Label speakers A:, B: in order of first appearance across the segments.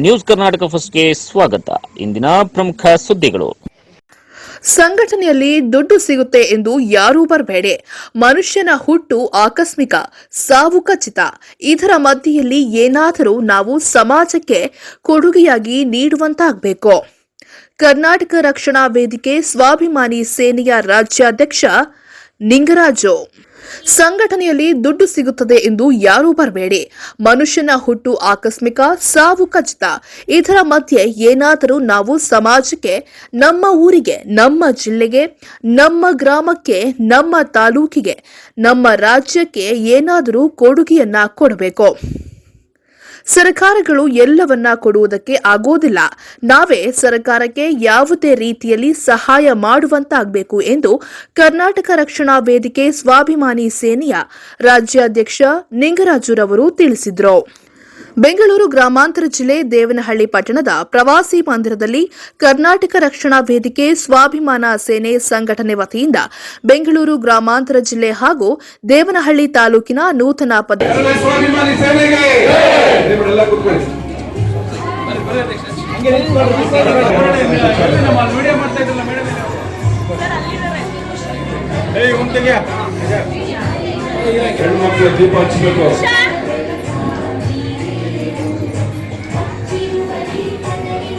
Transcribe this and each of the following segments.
A: News Karnataka ಫಸ್ಟ್ಗೆ ಸ್ವಾಗತ. ಇಂದಿನ ಪ್ರಮುಖ ಸುದ್ದಿಗಳು.
B: ಸಂಘಟನೆಯಲ್ಲಿ ದುಡ್ಡು ಸಿಗುತ್ತೆ ಎಂದು ಯಾರೂ ಬರಬೇಡಿ. ಮನುಷ್ಯನ ಹುಟ್ಟು ಆಕಸ್ಮಿಕ, ಸಾವು ಖಚಿತ. ಇದರ ಮಧ್ಯೆಯಲ್ಲಿ ಏನಾದರೂ ನಾವು ಸಮಾಜಕ್ಕೆ ಕೊಡುಗೆಯಾಗಿ ನೀಡುವಂತಾಗಬೇಕು. ಕರ್ನಾಟಕ ರಕ್ಷಣಾ ವೇದಿಕೆ ಸ್ವಾಭಿಮಾನಿ ಸೇನೆಯ ರಾಜ್ಯಾಧ್ಯಕ್ಷ ನಿಂಗರಾಜು. ಸಂಘಟನೆಯಲ್ಲಿ ದುಡ್ಡು ಸಿಗುತ್ತದೆ ಎಂದು ಯಾರೂ ಬರಬೇಡಿ. ಮನುಷ್ಯನ ಹುಟ್ಟು ಆಕಸ್ಮಿಕ, ಸಾವು ಖಚಿತ. ಇದರ ಮಧ್ಯೆ ಏನಾದರೂ ನಾವು ಸಮಾಜಕ್ಕೆ, ನಮ್ಮ ಊರಿಗೆ, ನಮ್ಮ ಜಿಲ್ಲೆಗೆ, ನಮ್ಮ ಗ್ರಾಮಕ್ಕೆ, ನಮ್ಮ ತಾಲೂಕಿಗೆ, ನಮ್ಮ ರಾಜ್ಯಕ್ಕೆ ಏನಾದರೂ ಕೊಡುಗೆಯನ್ನ ಕೊಡಬೇಕು. ಸರ್ಕಾರಗಳು ಎಲ್ಲವನ್ನ ಕೊಡುವುದಕ್ಕೆ ಆಗೋದಿಲ್ಲ. ನಾವೇ ಸರ್ಕಾರಕ್ಕೆ ಯಾವುದೇ ರೀತಿಯಲ್ಲಿ ಸಹಾಯ ಮಾಡುವಂತಾಗಬೇಕು ಎಂದು ಕರ್ನಾಟಕ ರಕ್ಷಣಾ ವೇದಿಕೆ ಸ್ವಾಭಿಮಾನಿ ಸೇನೆಯ ರಾಜ್ಯಾಧ್ಯಕ್ಷ ನಿಂಗರಾಜುರವರು ತಿಳಿಸಿದರು. ಬೆಂಗಳೂರು ಗ್ರಾಮಾಂತರ ಜಿಲ್ಲೆ ದೇವನಹಳ್ಳಿ ಪಟ್ಟಣದ ಪ್ರವಾಸಿ ಮಂದಿರದಲ್ಲಿ ಕರ್ನಾಟಕ ರಕ್ಷಣಾ ವೇದಿಕೆ ಸ್ವಾಭಿಮಾನ ಸೇನೆ ಸಂಘಟನೆ ವತಿಯಿಂದ ಬೆಂಗಳೂರು ಗ್ರಾಮಾಂತರ ಜಿಲ್ಲೆ ಹಾಗೂ ದೇವನಹಳ್ಳಿ ತಾಲೂಕಿನ ನೂತನ ಪದ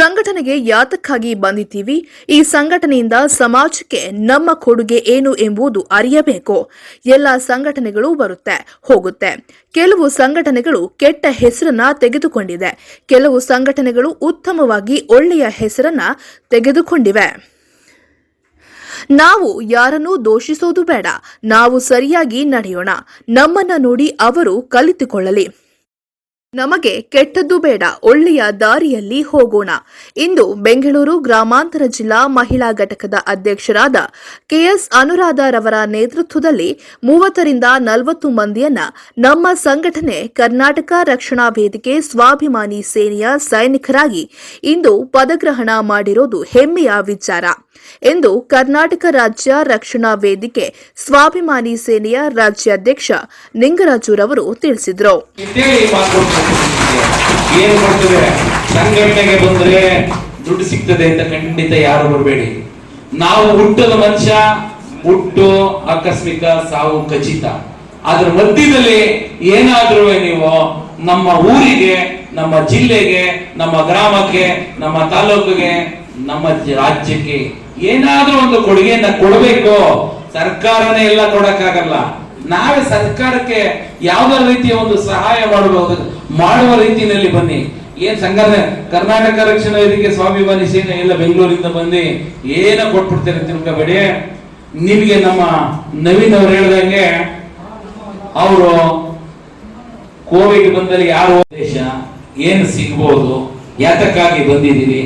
B: ಸಂಘಟನೆಗೆ ಯಾತಕ್ಕಾಗಿ ಬಂದಿದ್ದೀವಿ? ಈ ಸಂಘಟನೆಯಿಂದ ಸಮಾಜಕ್ಕೆ ನಮ್ಮ ಕೊಡುಗೆ ಏನು ಎಂಬುದು ಅರಿಯಬೇಕು. ಎಲ್ಲ ಸಂಘಟನೆಗಳು ಬರುತ್ತೆ, ಹೋಗುತ್ತೆ. ಕೆಲವು ಸಂಘಟನೆಗಳು ಕೆಟ್ಟ ಹೆಸರನ್ನ ತೆಗೆದುಕೊಂಡಿದೆ. ಕೆಲವು ಸಂಘಟನೆಗಳು ಉತ್ತಮವಾಗಿ ಒಳ್ಳೆಯ ಹೆಸರನ್ನ ತೆಗೆದುಕೊಂಡಿವೆ. ನಾವು ಯಾರನ್ನೂ ದೋಷಿಸೋದು ಬೇಡ. ನಾವು ಸರಿಯಾಗಿ ನಡೆಯೋಣ. ನಮ್ಮನ್ನ ನೋಡಿ ಅವರು ಕಲಿತುಕೊಳ್ಳಲಿ. ನಮಗೆ ಕೆಟ್ಟದ್ದು ಬೇಡ, ಒಳ್ಳೆಯ ದಾರಿಯಲ್ಲಿ ಹೋಗೋಣ. ಇಂದು ಬೆಂಗಳೂರು ಗ್ರಾಮಾಂತರ ಜಿಲ್ಲಾ ಮಹಿಳಾ ಘಟಕದ ಅಧ್ಯಕ್ಷರಾದ ಕೆಎಸ್ ಅನುರಾಧರವರ ನೇತೃತ್ವದಲ್ಲಿ ಮೂವತ್ತರಿಂದ ನಲವತ್ತು ಮಂದಿಯನ್ನ ನಮ್ಮ ಸಂಘಟನೆ ಕರ್ನಾಟಕ ರಕ್ಷಣಾ ವೇದಿಕೆ ಸ್ವಾಭಿಮಾನಿ ಸೇನೆಯ ಸೈನಿಕರಾಗಿ ಇಂದು ಪದಗ್ರಹಣ ಮಾಡಿರೋದು ಹೆಮ್ಮೆಯ ವಿಚಾರ. ಎಂದು ಕರ್ನಾಟಕ ರಾಜ್ಯ ರಕ್ಷಣಾ ವೇದಿಕೆ ಸ್ವಾಭಿಮಾನಿ ಸೇನೆಯ ರಾಜ್ಯಾಧ್ಯಕ್ಷ ನಿಂಗರಾಜುರವರು ತಿಳಿಸಿದರು.
C: ಏನ್ ಕೊಡ್ತೇವೆ ಸಂಘಟನೆಗೆ ಬಂದ್ರೆ ದುಡ್ಡು ಸಿಗ್ತದೆ ಅಂತ ಖಂಡಿತ ಯಾರು ಬರಬೇಡಿ. ನಾವು ಹುಟ್ಟದ ಮನುಷ್ಯ, ಹುಟ್ಟು, ಆಕಸ್ಮಿಕ, ಸಾವು, ಖಚಿತ. ಅದ್ರ ಮಧ್ಯದಲ್ಲಿ ಏನಾದ್ರೂ ನೀವು ನಮ್ಮ ಊರಿಗೆ, ನಮ್ಮ ಜಿಲ್ಲೆಗೆ, ನಮ್ಮ ಗ್ರಾಮಕ್ಕೆ, ನಮ್ಮ ತಾಲೂಕಿಗೆ, ನಮ್ಮ ರಾಜ್ಯಕ್ಕೆ ಏನಾದ್ರೂ ಒಂದು ಕೊಡುಗೆಯನ್ನ ಕೊಡಬೇಕು. ಸರ್ಕಾರನೇ ಎಲ್ಲ ಕೊಡಕ್ಕಾಗಲ್ಲ. ನಾವೇ ಸರ್ಕಾರಕ್ಕೆ ಯಾವ ರೀತಿಯ ಒಂದು ಸಹಾಯ ಮಾಡಬಹುದು. ಮಾಡುವ ರೀತಿಯಲ್ಲಿ ಬನ್ನಿ. ಏನ್ ಸಂಘದ ಕರ್ನಾಟಕ ರಕ್ಷಣಾ ವೇದಿಕೆ ಸ್ವಾಭಿಮಾನಿ ಸೇನೆ ಎಲ್ಲ ಬೆಂಗಳೂರಿಂದ ಬಂದು ಏನ ಕೊಟ್ಬಿಡ್ತಾರೆ ತಿಳ್ಕೊಬೇಡಿ ನಿಮಗೆ ನಮ್ಮ ನವೀನ್ ಅವ್ರು ಹೇಳ್ದಂಗೆ, ಅವರು ಕೋವಿಡ್ ಬಂದಲ್ಲಿ ಯಾರು ಉದ್ದೇಶ ಏನು ಸಿಗ್ಬೋದು, ಯಾತಕ್ಕಾಗಿ ಬಂದಿದ್ದೀರಿ?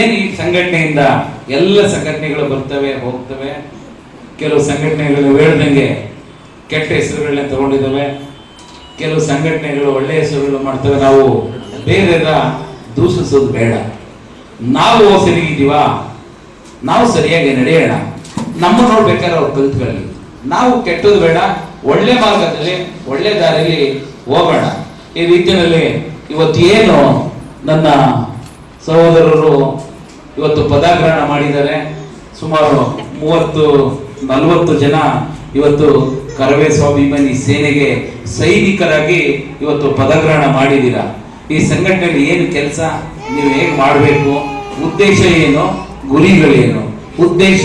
C: ಏನ್ ಈ ಸಂಘಟನೆಯಿಂದ ಎಲ್ಲ ಸಂಘಟನೆಗಳು ಬರ್ತವೆ, ಹೋಗ್ತವೆ? ಕೆಲವು ಸಂಘಟನೆಗಳು ಹೇಳ್ದಂಗೆ ಕೆಟ್ಟ ಹೆಸರುಗಳನ್ನ ತಗೊಂಡಿದ್ದಾವೆ. ಕೆಲವು ಸಂಘಟನೆಗಳು ಒಳ್ಳೆಯ ಹೆಸರುಗಳು ಮಾಡ್ತವೆ. ನಾವು ಬೇರೆ ದೂಷಿಸೋದು ಬೇಡ. ನಾವು ಸರಿಗಿದ್ದೀವಾ ನಾವು ಸರಿಯಾಗಿ ನಡೆಯೋಣ. ನಮ್ಮ ನೋಡ್ಬೇಕಾದ್ರೆ ಅವ್ರು ಕಲ್ತ್ಕೊಳ್ಳಿ. ನಾವು ಕೆಟ್ಟದ್ದು ಬೇಡ. ಒಳ್ಳೆ ಮಾರ್ಗದಲ್ಲಿ ಒಳ್ಳೆ ದಾರಿಯಲ್ಲಿ ಹೋಗೋಣ ಈ ರೀತಿಯಲ್ಲಿ ಇವತ್ತು ಏನು ನನ್ನ ಸಹೋದರರು ಇವತ್ತು ಪದಾಗ್ರಹಣ ಮಾಡಿದ್ದಾರೆ. ಸುಮಾರು ಮೂವತ್ತು, ನಲವತ್ತು ಜನ ಇವತ್ತು ಕರವೇ ಸ್ವಾಭಿಮಾನಿ ಸೇನೆಗೆ ಸೈನಿಕರಾಗಿ ಇವತ್ತು ಪದಗ್ರಹಣ ಮಾಡಿದ್ದೀರಾ? ಈ ಸಂಘಟನೆಯಲ್ಲಿ ಏನು ಕೆಲಸ? ನೀವು ಹೇಗೆ ಮಾಡಬೇಕು? ಉದ್ದೇಶ ಏನು? ಗುರಿಗಳೇನು ಉದ್ದೇಶ,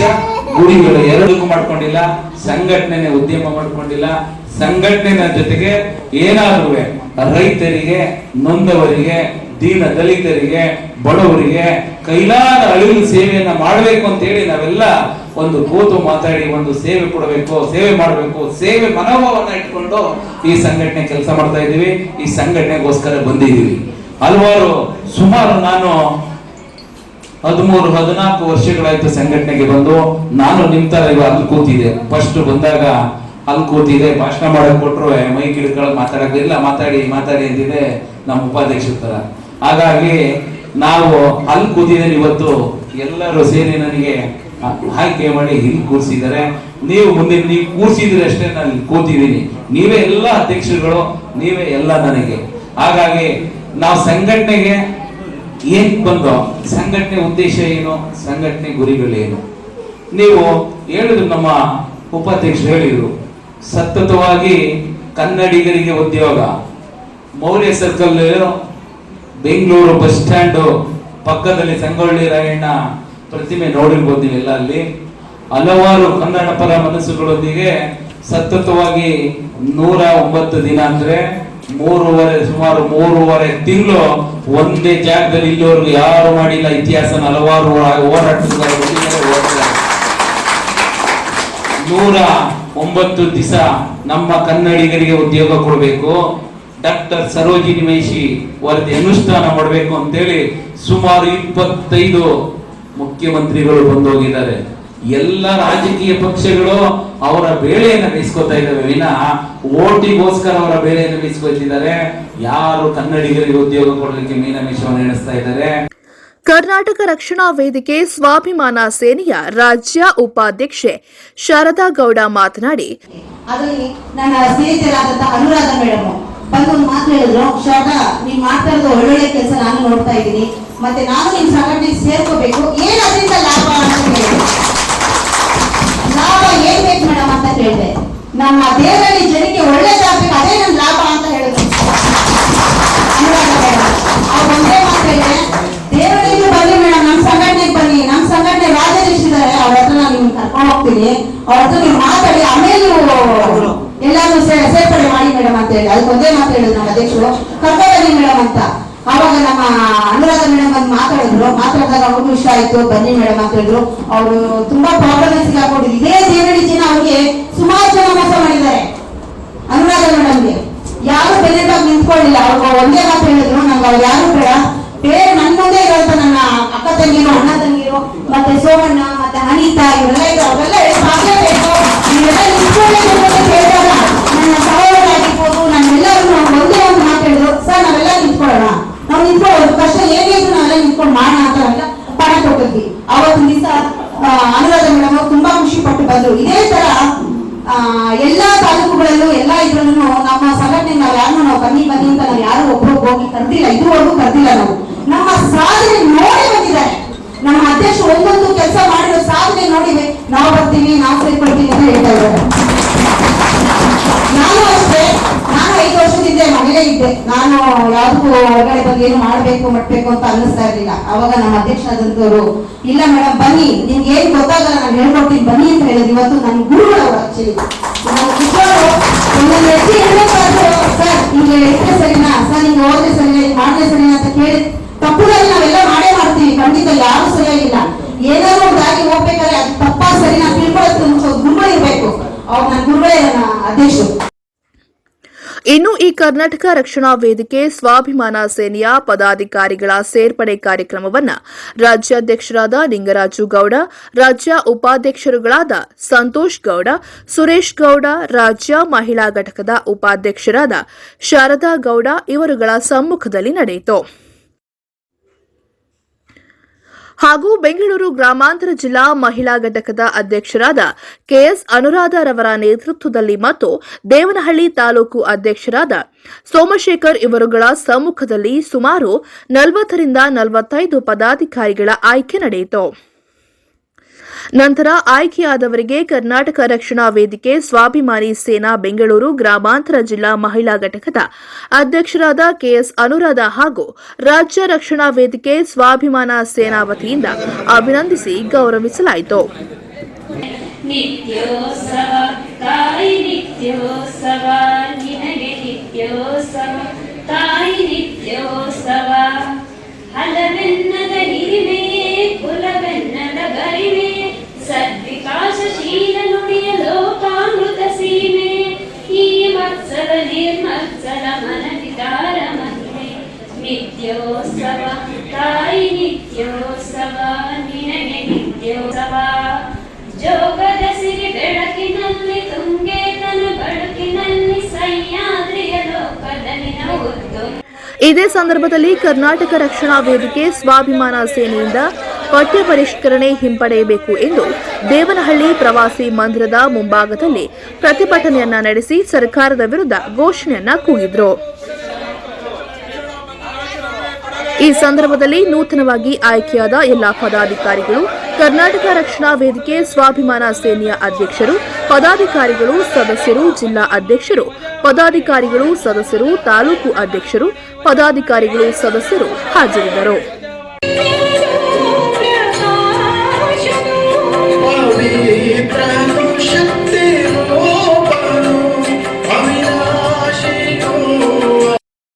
C: ಗುರಿಗಳು ಎರಡಕ್ಕೂ ಮಾಡ್ಕೊಂಡಿಲ್ಲ ಸಂಘಟನೆ ಉದ್ಯಮ ಮಾಡ್ಕೊಂಡಿಲ್ಲ. ಸಂಘಟನೆ ಜೊತೆಗೆ ಏನಾದ್ರೂ ರೈತರಿಗೆ, ನೊಂದವರಿಗೆ, ದೀನ ದಲಿತರಿಗೆ, ಬಡವರಿಗೆ ಕೈಲಾದ ಅಳಿವಿನ ಸೇವೆಯನ್ನ ಮಾಡಬೇಕು ಅಂತ ಹೇಳಿ ನಾವೆಲ್ಲ ಒಂದು ಕೂತು ಮಾತಾಡಿ, ಒಂದು ಸೇವೆ ಕೊಡಬೇಕು, ಸೇವೆ ಮಾಡಬೇಕು, ಸೇವೆ ಮನೋಭಾವನ ಇಟ್ಕೊಂಡು ಈ ಸಂಘಟನೆ ಕೆಲಸ ಮಾಡ್ತಾ ಇದ್ದೀವಿ. ಈ ಸಂಘಟನೆಗೋಸ್ಕರ ಬಂದಿದ್ದೀವಿ. ಹಲವಾರು, ಸುಮಾರು ನಾನು ಹದಿಮೂರು, ಹದಿನಾಲ್ಕು ವರ್ಷಗಳಾಯ್ತು ಸಂಘಟನೆಗೆ ಬಂದು, ನಾನು ನಿಂತರ ಇವ ಅಲ್ಲಿ ಕೂತಿದ್ದೆ. ಫಸ್ಟ್ ಬಂದಾಗ ಅಲ್ಲಿ ಕೂತಿದೆ ಭಾಷಣ ಮಾಡಕ್ ಕೊಟ್ರು ಮೈ ಗಿಡಗಳು ಮಾತಾಡಕ್ ಇಲ್ಲ, ಮಾತಾಡಿ ಮಾತಾಡಿ ಅಂತಿದೆ ನಮ್ಮ ಉಪಾಧ್ಯಕ್ಷರ ತರ ಹಾಗಾಗಿ ನಾವು ಅಲ್ಲಿ ಕೂತಿದ್ದೇನೆ ಇವತ್ತು. ಎಲ್ಲರೂ ಸೇರಿ ನನಗೆ ಆಯ್ಕೆ ಮಾಡಿ ಇಲ್ಲಿ ಕೂರಿಸಿದ್ದಾರೆ. ನೀವು ಮುಂದೆ ನೀವು ಕೂರಿಸಿದ್ರೆ ಅಷ್ಟೇ ನಾನು ಕೂತಿದ್ದೀನಿ. ನೀವೇ ಎಲ್ಲ ಅಧ್ಯಕ್ಷರುಗಳು, ನೀವೇ ಎಲ್ಲ ನನಗೆ. ಹಾಗಾಗಿ ನಾವು ಸಂಘಟನೆಗೆ ಏನ್ ಬಂದೋ, ಸಂಘಟನೆ ಉದ್ದೇಶ ಏನು, ಸಂಘಟನೆ ಗುರಿಗಳೇನು ನೀವು ಹೇಳಿದ್ರು ನಮ್ಮ ಉಪಾಧ್ಯಕ್ಷರು ಹೇಳಿದ್ರು, ಸತತವಾಗಿ ಕನ್ನಡಿಗರಿಗೆ ಉದ್ಯೋಗ. Maurya circle Bengaluru bus stand ಪಕ್ಕದಲ್ಲಿ ಸಂಗೊಳ್ಳಿ ರಾಯಣ್ಣ ಪ್ರತಿಮೆ ನೋಡಿರ್ಬೋದು ನೀವೆಲ್ಲ ಅಲ್ಲಿ ಹಲವಾರು ಕನ್ನಡ ಪರ ಮನಸ್ಸುಗಳೊಂದಿಗೆ ಸತತವಾಗಿ ನೂರ ಒಂಬತ್ತು ದಿನ ಅಂದ್ರೆ ಮೂರುವರೆ, ಸುಮಾರು ಮೂರುವರೆ ತಿಂಗಳು ಒಂದೇ ಜಾಗದಲ್ಲಿ ಇಲ್ಲಿವರೆಗೂ ಯಾರು ಮಾಡಿಲ್ಲ ಇತಿಹಾಸ ಹಲವಾರು ಹೋರಾಟ. ನೂರ ಒಂಬತ್ತು ದಿವಸ ನಮ್ಮ ಕನ್ನಡಿಗರಿಗೆ ಉದ್ಯೋಗ ಕೊಡಬೇಕು ಡಾಕ್ಟರ್ ಸರೋಜಿನಿ ಮಹಿಷಿ ವರದಿ ಅನುಷ್ಠಾನ ಮಾಡಬೇಕು ಅಂತೇಳಿ ಸುಮಾರು ಇಪ್ಪತ್ತೈದು ಮುಖ್ಯಮಂತ್ರಿಗಳು ಬಂದೋಗಿದ್ದಾರೆ. ಎಲ್ಲ ರಾಜಕೀಯ ಪಕ್ಷಗಳು ಅವರ ಬೇಳೆಯನ್ನು ಬೇಯಿಸ್ಕೊತಾ ಇದ್ದಾವೆ. ವಿನ ಓಟಿಗೋಸ್ಕರ ಅವರ ಬೇಳೆಯನ್ನು ಬೇಯಿಸ್ಕೊತಿದ್ದಾರೆ. ಯಾರು ಕನ್ನಡಿಗರಿಗೆ ಉದ್ಯೋಗ ಕೊಡಲಿಕ್ಕೆ ಮೀನಮೇಷವನ್ನು ಎಣಿಸ್ತಾ ಇದ್ದಾರೆ.
B: ಕರ್ನಾಟಕ ರಕ್ಷಣಾ ವೇದಿಕೆ ಸ್ವಾಭಿಮಾನ ಸೇನೆಯ ರಾಜ್ಯ ಉಪಾಧ್ಯಕ್ಷೆ ಶಾರದಾ ಗೌಡ ಮಾತನಾಡಿ
D: ಅದರಲ್ಲಿ ನನ್ನ ಸ್ನೇಹಿತರಾದಂತಹ ಅನುರಾಧ ಮೇಡಮ್ ಬಂದು ಒಂದು ಮಾತು ಹೇಳಿದ್ರು. ಶಾರದಾ ನೀವ್ ಮಾಡ್ತಾ ಇರೋದು ಒಳ್ಳೊಳ್ಳೆ ಕೆಲಸ ನಾನು ನೋಡ್ತಾ ಇದ್ದೀನಿ. ಮತ್ತೆ ನಾನು ನಿಮ್ ಸಂಘಟನೆ ಸೇರ್ಕೋಬೇಕು. ಏನ್ ಅದರಿಂದ ಲಾಭ ಅಂತ ಹೇಳಿದೆ ಲಾಭ ಏನ್ ಬೇಕು ಮೇಡಮ್ ಅಂತ ಕೇಳಿದೆ. ನಮ್ಮ ದೇವರಲ್ಲಿ ಜನಕ್ಕೆ ಒಳ್ಳೇದಾಗ್ಬೇಕು ಅದೇ ನನ್ ಲಾಭ ಅಂತ ಹೇಳಿದ್ರು. ಅವ್ರು ಬನ್ನಿ ಮೇಡಮ್, ನಮ್ ಸಂಘಟನೆಗೆ ಬನ್ನಿ. ನಮ್ ಸಂಘಟನೆ ರಾಜ್ಯಾಧ್ಯಕ್ಷರಿದ್ದಾರೆ ಅವ್ರ ಹತ್ರ ನಾನು ನಿಮ್ಗೆ ಕರ್ಕೊಂಡು ಹೋಗ್ತೀನಿ. ಅವ್ರ ಹತ್ರ ನೀವು ಮಾತಾಡಿ, ಆಮೇಲೆ ನೀವು ಎಲ್ಲಾರು ಸೇರ್ಪಡೆ ಮಾಡಿ ಮೇಡಮ್ ಅಂತ ಹೇಳಿ. ಅದಕ್ಕೆ ಒಂದೇ ಮಾತು ಹೇಳಿದ್ರು ನಮ್ಮ ಅಧ್ಯಕ್ಷರು. ಬನ್ನಿ ಮೇಡಮ್ ಅಂತ. ಆವಾಗ ನಮ್ಮ ಅನುರಾಧ ಮೇಡಮ್ ಅಂತ ಮಾತಾಡಿದ್ರು. ಮಾತಾಡಿದಾಗ ಅವ್ರಿಗೂ ಇಷ್ಟ ಆಯ್ತು. ಬನ್ನಿ ಮೇಡಮ್ ಅಂತ ಹೇಳಿದ್ರು. ಅವರು ತುಂಬಾ ಪ್ರಾಬ್ಲಮ್ ಸಿಗಾಕೊಂಡಿದ್ರು ಇದೇ ದೇವರಳ್ಳಿ ಜನ ಅವ್ರಿಗೆ ಸುಮಾರು ಜನ ಮೋಸ ಮಾಡಿದ್ದಾರೆ. ಅನುರಾಧ ಮೇಡಮ್ಗೆ. ಯಾರು ಬೆಲೆಗಾಗಿ ನಿಂತ್ಕೊಳ್ಳಿಲ್ಲ. ಅವ್ರು ಒಂದೇ ಮಾತು ಹೇಳಿದ್ರು. ನಂಗೆ ಅವ್ರು ಯಾರು ಬೇಡ. ಬೇರೆ ನನ್ನ ಮುಂದೆ ಇರುವಂತ ನನ್ನ ಅಕ್ಕ ತಂಗಿರು, ಅಣ್ಣ ತಂಗಿರು, ಮತ್ತೆ ಸೋಮಣ್ಣ, ಮತ್ತೆ ಅನಿತಾ ಇದೇ ತರ ಎಲ್ಲಾ ತಾಲೂಕುಗಳಲ್ಲೂ ಎಲ್ಲಾ ಇದ್ರಲ್ಲೂ ನಮ್ಮ ಸಂಘಟನೆ ನಾವು ಯಾರನ್ನೂ ನಾವು ಬನ್ನಿ ಬನ್ನಿ ಅಂತ ನಾವು ಯಾರು ಒಬ್ರು ಹೋಗಿ ಕರೆದಿಲ್ಲ. ಇದುವರೆಗೂ ಕರೆದಿಲ್ಲ ನಾವು ನಮ್ಮ ಸಾಧನೆ ನೋಡಿ ಬಂದಿದ್ದಾರೆ ನಮ್ಮ ಅಧ್ಯಕ್ಷ ಒಂದೊಂದು ಕೆಲಸ ಮಾಡಿರೋ ಸಾಧನೆ ನೋಡಿವೆ ನಾವು ಬರ್ತೀವಿ ನಾವು ಸೇರ್ಕೊಳ್ತೀವಿ ಅಂತ ಹೇಳ್ತಾ ಇದ್ದಾರೆ ನಾನು ಅಷ್ಟೇ ನಾನು ಐದು ವರ್ಷದಿಂದ ಮಹಿಳೆ ಇದ್ದೆ ನಾನು ಯಾವ್ದಕ್ಕೂ ಹೊರಗಡೆ ಬಂದು ಏನು ಮಾಡಬೇಕು ಮಟ್ಬೇಕು ಅಂತ ಅನ್ನಿಸ್ತಾ ಇರಲಿಲ್ಲ. ಅವಾಗ ನಮ್ಮ ಅಧ್ಯಕ್ಷರಾದಂತವರು ಇಲ್ಲ ಮೇಡಮ್ ಬನ್ನಿ, ನಿಮ್ಗೆ ಏನು ಗೊತ್ತಾಗಲ್ಲ, ನಾನು ಹೇಳ್ಕೊಡ್ತೀನಿ, ಬನ್ನಿ ಅಂತ ಹೇಳಿದ್ರು. ಇವತ್ತು ನನ್ನ ಗುರುಗಳವರು ಆಕ್ಚುಲಿ ಸರ್ ಹಿಂಗೆ ಸರಿಯಾ ಸರಿನಾ? ಸರ್, ನಿಮ್ಗೆ ಹೋದ್ರೆ ಸರಿನಾ? ಹಿಂಗೆ ಮಾಡಿದ್ರೆ ಸರಿನಾ ಅಂತ ಕೇಳಿ ತಪ್ಪುದಲ್ಲಿ ನಾವೆಲ್ಲ ಮಾಡೇ ಮಾಡ್ತೀವಿ ಖಂಡಿತ ಯಾರು ಸರಿಯಾಗಿಲ್ಲ. ಏನಾದ್ರು ಒಂದು ಆಗಿ ಹೋಗ್ಬೇಕಾದ್ರೆ ಅದು ತಪ್ಪಾ ಸರಿನಾ ತಿಳ್ಕೊಳ್ಳೋದು ಗುರುಗಳು ಇರ್ಬೇಕು. ಅವ್ರು ನನ್ನ ಗುರುಗಳೇ ನನ್ನ ಅಧ್ಯಕ್ಷರು.
B: ಇನ್ನು ಈ ಕರ್ನಾಟಕ ರಕ್ಷಣಾ ವೇದಿಕೆ ಸ್ವಾಭಿಮಾನ ಸೇನೆಯ ಪದಾಧಿಕಾರಿಗಳ ಸೇರ್ಪಡೆ ಕಾರ್ಯಕ್ರಮವನ್ನು ರಾಜ್ಯಾಧ್ಯಕ್ಷರಾದ ಲಿಂಗರಾಜು ಗೌಡ, ರಾಜ್ಯ ಉಪಾಧ್ಯಕ್ಷರುಗಳಾದ ಸಂತೋಷ್ ಗೌಡ, ಸುರೇಶ್ ಗೌಡ, ರಾಜ್ಯ ಮಹಿಳಾ ಘಟಕದ ಉಪಾಧ್ಯಕ್ಷರಾದ ಶಾರದಾ ಗೌಡ ಇವರುಗಳ ಸಮ್ಮುಖದಲ್ಲಿ ನಡೆಯಿತು. ಹಾಗೂ ಬೆಂಗಳೂರು ಗ್ರಾಮಾಂತರ ಜಿಲ್ಲಾ ಮಹಿಳಾ ಘಟಕದ ಅಧ್ಯಕ್ಷರಾದ ಕೆಎಸ್ ಅನುರಾಧರವರ ನೇತೃತ್ವದಲ್ಲಿ ಮತ್ತು ದೇವನಹಳ್ಳಿ ತಾಲೂಕು ಅಧ್ಯಕ್ಷರಾದ ಸೋಮಶೇಖರ್ ಇವರುಗಳ ಸಮ್ಮುಖದಲ್ಲಿ ಸುಮಾರು ನಲವತ್ತರಿಂದ ನಲವತ್ತೈದು ಪದಾಧಿಕಾರಿಗಳ ಆಯ್ಕೆ ನಡೆಯಿತು. ನಂತರ ಆಯ್ಕೆಯಾದವರಿಗೆ ಕರ್ನಾಟಕ ರಕ್ಷಣಾ ವೇದಿಕೆ, ಸ್ವಾಭಿಮಾನಿ ಸೇನಾ ಬೆಂಗಳೂರು ಗ್ರಾಮಾಂತರ ಜಿಲ್ಲಾ ಮಹಿಳಾ ಘಟಕದ ಅಧ್ಯಕ್ಷರಾದ ಕೆಎಸ್ ಅನುರಾಧ ಹಾಗೂ ರಾಜ್ಯ ರಕ್ಷಣಾ ವೇದಿಕೆ ಸ್ವಾಭಿಮಾನ ಸೇನಾ ವತಿಯಿಂದ ಅಭಿನಂದಿಸಿ ಗೌರವಿಸಲಾಯಿತು.
E: ಮತ್ಸರ ನಿರ್ಮತ್ಸರ ಮನವಿದಾರ ಮಹಿಮೆ ನಿತ್ಯೋತ್ಸವ ತಾಯಿ ನಿತ್ಯೋತ್ಸವ ನಿನಗೆ ನಿತ್ಯೋತ್ಸವ ಜೋಗದ ಸಿರಿ ಬೆಳಕಿನಲ್ಲಿ ತುಂಗೇತನ ತನು ಬಳುಕಿನಲ್ಲಿ ಸಹ್ಯಾದ್ರಿಯ ಲೋಕದಲ್ಲಿ ಉದ್ದು
B: ಇದೇ ಸಂದರ್ಭದಲ್ಲಿ ಕರ್ನಾಟಕ ರಕ್ಷಣಾ ವೇದಿಕೆ ಸ್ವಾಭಿಮಾನ ಸೇನೆಯಿಂದ ಪಠ್ಯ ಪರಿಷ್ಕರಣೆ ಹಿಂಪಡೆಯಬೇಕು ಎಂದು ದೇವನಹಳ್ಳಿ ಪ್ರವಾಸಿ ಮಂದಿರದ ಮುಂಭಾಗದಲ್ಲಿ ಪ್ರತಿಭಟನೆಯನ್ನ ನಡೆಸಿ ಸರ್ಕಾರದ ವಿರುದ್ಧ ಘೋಷಣೆಯನ್ನ ಕೂಗಿದ್ರು. ಈ ಸಂದರ್ಭದಲ್ಲಿ ನೂತನವಾಗಿ ಆಯ್ಕೆಯಾದ ಎಲ್ಲಾ ಪದಾಧಿಕಾರಿಗಳು, ಕರ್ನಾಟಕ ರಕ್ಷಣಾ ವೇದಿಕೆ ಸ್ವಾಭಿಮಾನ ಸೇನೆಯ ಅಧ್ಯಕ್ಷರು, ಪದಾಧಿಕಾರಿಗಳು, ಸದಸ್ಯರು, ಜಿಲ್ಲಾ ಅಧ್ಯಕ್ಷರು, ಪದಾಧಿಕಾರಿಗಳು, ಸದಸ್ಯರು, ತಾಲೂಕು ಅಧ್ಯಕ್ಷರು, ಪದಾಧಿಕಾರಿಗಳು, ಸದಸ್ಯರು ಹಾಜರಿದ್ದರು.